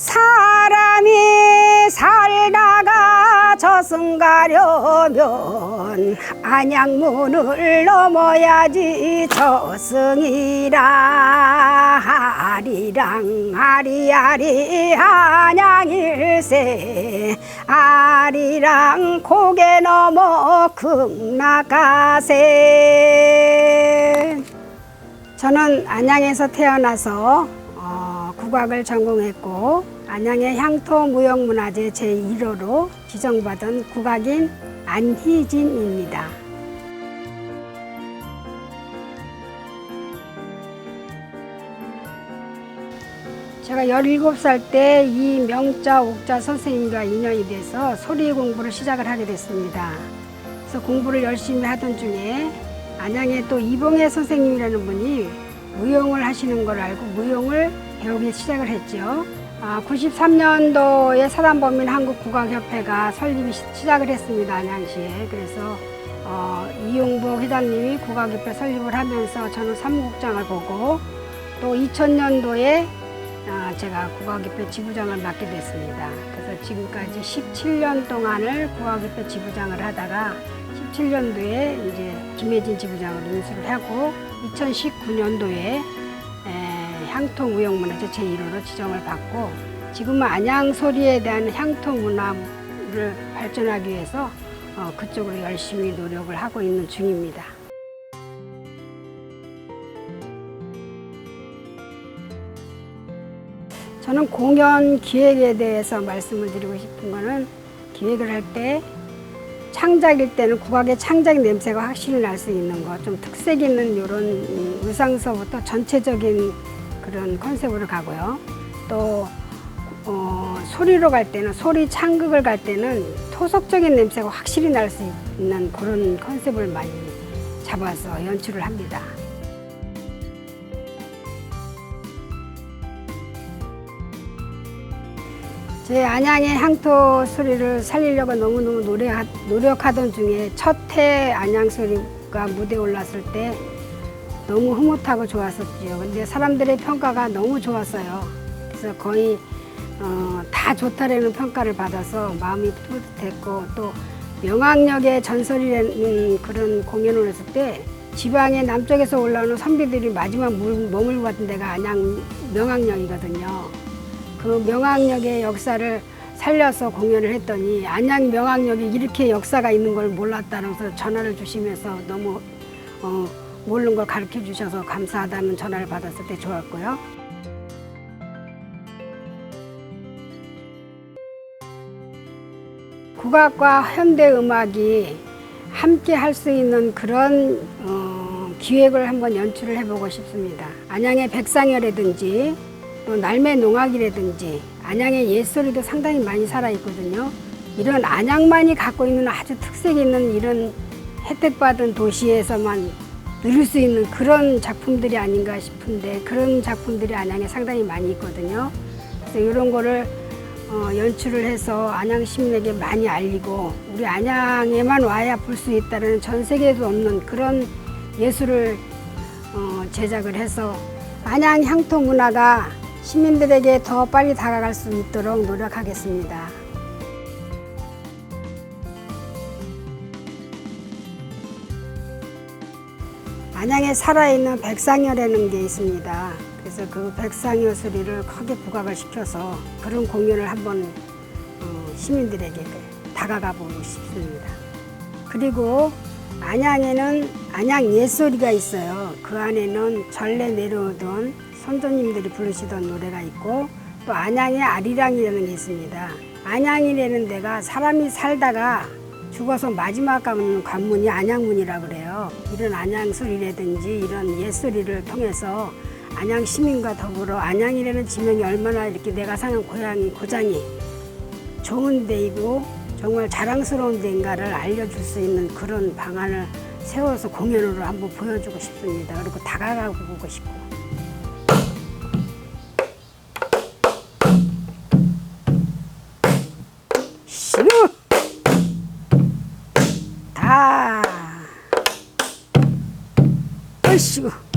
사람이 살다가 저승가려면 안양문을 넘어야지 저승이라 하리랑 하리하리 한양일세 아리랑 고개 넘어 극락가세. 저는 안양에서 태어나서 국악을 전공했고 안양의 향토 무형문화재 제1호로 지정받은 국악인 안희진입니다. 제가 17살 때 이 명자 옥자 선생님과 인연이 돼서 소리 공부를 시작을 하게 됐습니다. 그래서 공부를 열심히 하던 중에 안양에 또 이봉혜 선생님이라는 분이 무용을 하시는 걸 알고 무용을 배우기 시작을 했죠. 아, 93년도에 사단법인 한국국악협회가 설립이 시- 시작을 했습니다. 안양시에. 그래서 어, 이용복 회장님이 국악협회 설립을 하면서 저는 사무국장을 보고 또 2000년도에 아, 제가 국악협회 지부장을 맡게 됐습니다. 그래서 지금까지 17년 동안을 국악협회 지부장을 하다가 17년도에 이제 김혜진 지부장으로 인수를 하고 2019년도에 향토무형문화재 제1호로 지정을 받고 지금은 안양 소리에 대한 향토 문화를 발전하기 위해서 어, 그쪽으로 열심히 노력을 하고 있는 중입니다. 저는 공연 기획에 대해서 말씀을 드리고 싶은 거는 기획을 할 때 창작일 때는 국악의 창작 냄새가 확실히 날 수 있는 것, 좀 특색 있는 이런 의상서부터 전체적인 그런 컨셉으로 가고요. 또 어, 소리로 갈 때는 소리 창극을 갈 때는 토속적인 냄새가 확실히 날 수 있는 그런 컨셉을 많이 잡아서 연출을 합니다. 제 안양의 향토 소리를 살리려고 너무너무 노력, 노력하던 중에 첫 해 안양 소리가 무대에 올랐을 때 너무 흐뭇하고 좋았었죠. 근데 사람들의 평가가 너무 좋았어요. 그래서 거의 어, 다 좋다라는 평가를 받아서 마음이 뿌듯했고 또 명왕역의 전설이라는 그런 공연을 했을 때 지방의 남쪽에서 올라오는 선비들이 마지막 물- 머물고 갔던 데가 안양 명왕역이거든요. 그 명왕역의 역사를 살려서 공연을 했더니 안양 명왕역이 이렇게 역사가 있는 걸 몰랐다면서 전화를 주시면서 너무 어, 모르는 걸 가르쳐 주셔서 감사하다는 전화를 받았을 때 좋았고요. 국악과 현대 음악이 함께 할 수 있는 그런 어, 기획을 한번 연출을 해보고 싶습니다. 안양의 백상여라든지 또 날매 농악이라든지 안양의 옛소리도 상당히 많이 살아있거든요. 이런 안양만이 갖고 있는 아주 특색 있는 이런 혜택받은 도시에서만 누릴 수 있는 그런 작품들이 아닌가 싶은데 그런 작품들이 안양에 상당히 많이 있거든요. 그래서 이런 거를 어, 연출을 해서 안양 시민에게 많이 알리고 우리 안양에만 와야 볼 수 있다는 전 세계에도 없는 그런 예술을 어, 제작을 해서 안양 향토 문화가 시민들에게 더 빨리 다가갈 수 있도록 노력하겠습니다. 안양에 살아있는 백상여라는 게 있습니다. 그래서 그 백상여 소리를 크게 부각을 시켜서 그런 공연을 한번 어, 시민들에게 다가가 보고 싶습니다. 그리고 안양에는 안양 옛소리가 있어요. 그 안에는 전래 내려오던 선조님들이 부르시던 노래가 있고 또 안양의 아리랑이라는 게 있습니다. 안양이라는 데가 사람이 살다가 죽어서 마지막 가는 관문이 안양문이라 그래요. 이런 안양 소리라든지 이런 옛 소리를 통해서 안양 시민과 더불어 안양이라는 지명이 얼마나 이렇게 내가 사는 고향이 고장이 좋은 데이고 정말 자랑스러운 데인가를 알려줄 수 있는 그런 방안을 세워서 공연으로 한번 보여주고 싶습니다. 그리고 다가가 보고 싶고. 다 얼씨구